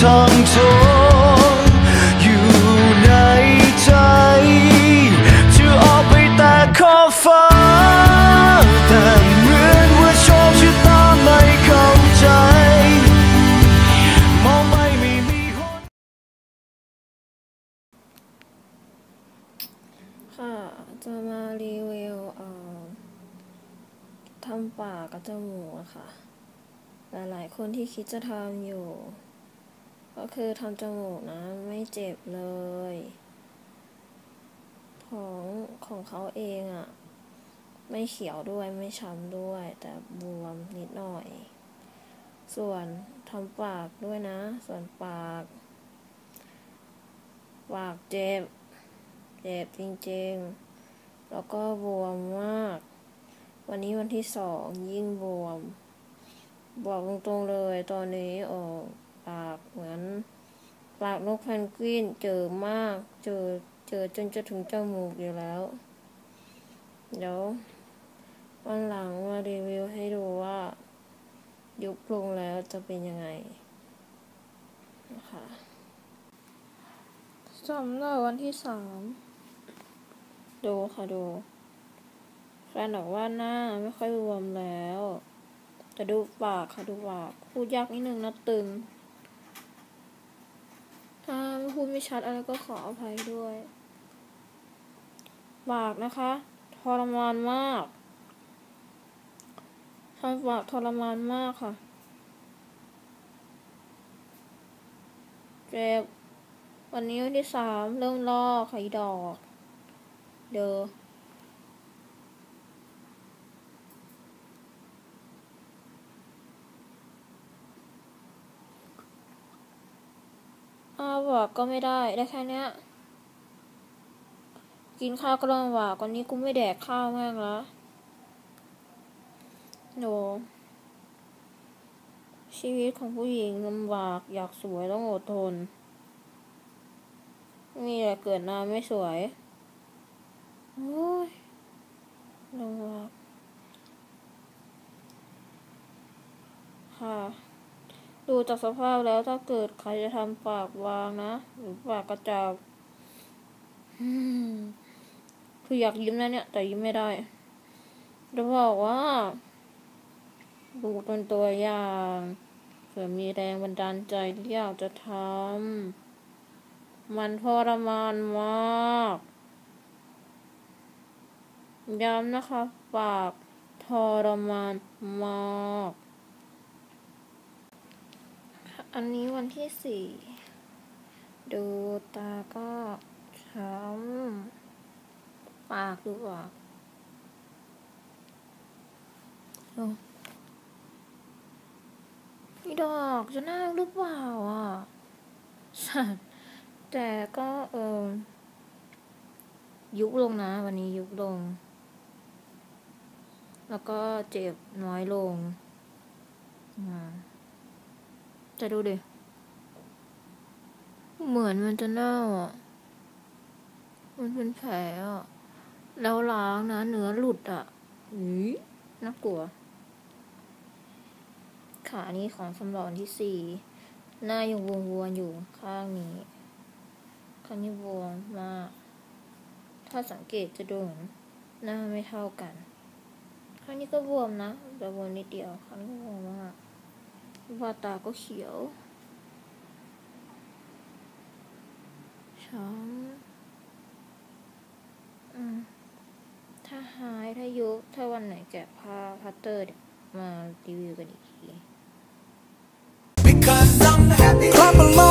ทางโทอยู่ในใจจะออกไปแต่ขอบฟ้า แต่เหมือนว่าโชคชะตาไม่เข้าใจ มองไปไม่มีคนค่ะจะมารีวิวทำปากกับจมูกอะค่ะ หลายๆ คนที่คิดจะทำอยู่ ก็คือทำจมูกนะ ไม่เจ็บเลย ของของเขาเองอะไม่เขียวด้วยไม่ช้ำด้วย แต่บวมนิดหน่อย ส่วนทำปากด้วยนะ ส่วนปาก ปากเจ็บ เจ็บจริงๆ แล้วก็บวมมาก วันนี้วันที่สองยิ่งบวม บอกตรงๆเลยตอนนี้ออกากเหมือนปากนกแพนกวินเจอมากเจอเจอจนจะถึงจมูกอยู่แล้ว เดี๋ยววันหลังมารีวิวให้ดูว่า ยุบลงแล้วจะเป็นยังไงนะคะสำหรับวันที่สามดูค่ะดูแฟนบอกว่าหน้าไม่ค่อยรวมแล้วแต่ดูปากค่ะดูปาก พูดยากนิดนึงนะตึงถ้า พูดไม่ชัดอะไรก็ขออภัยด้วยปากนะคะทรมานมากทำปากทรมานมากค่ะเจ็บวันนี้วันที่สามเริ่มลอกไข่ดอก เด้อ อ้าวบอกก็ไม่ได้ ได้แค่เนี้ย กินข้าวก็ลำบากวันนี้กูไม่แดกข้าวแม่งแล้วโนชีวิตของผู้หญิงลำบากอยากสวยต้องอดทน มีแต่เกิดมาไม่สวย โอ้ยลำบากค่ะ ดูจากสภาพแล้วถ้าเกิดใครจะทำปากวางนะ หรือปากกระจากคืออยากยิ้มนะเนี่ย แต่ยิ้มไม่ได้จะบอกว่า ดูเป็นตัวอย่างเผื่อมีแรงบันดาลใจที่อยากจะทำมันทรมานมาก ย้ำนะคะ ปากทรมานมาก อันนี้วันที่สี่ดูตาก็ช้ำปากดูปากนี่ดอกจะน่าหรือเปล่าอะสัตว์แต่ก็เออยุบลงนะ วันนี้ยุบลง แล้วก็เจ็บน้อยลง จะดูดิ เหมือนมันจะเน่าอะ มันเป็นแผลอะ แล้วล้างนะ เนื้อหลุดอะอือน่ากลัว ขานี้ของสำรองที่สี่ หน้ายังบวมอยู่ข้างนี้ ข้างนี้บวมมาก ถ้าสังเกตจะดูเหมือนหน้าไม่เท่ากัน ข้างนี้ก็บวมนะแต่บวมนิดเดียว ข้างนี้บวมมาก ว่าตาก็เขียวช้ำอืมถ้าหายถ้ายุบถ้าวันไหนแกะผ้าพัตเตอร์เดี๋ยวมารีวิวกันอีกที Because I'm happy. Clap along.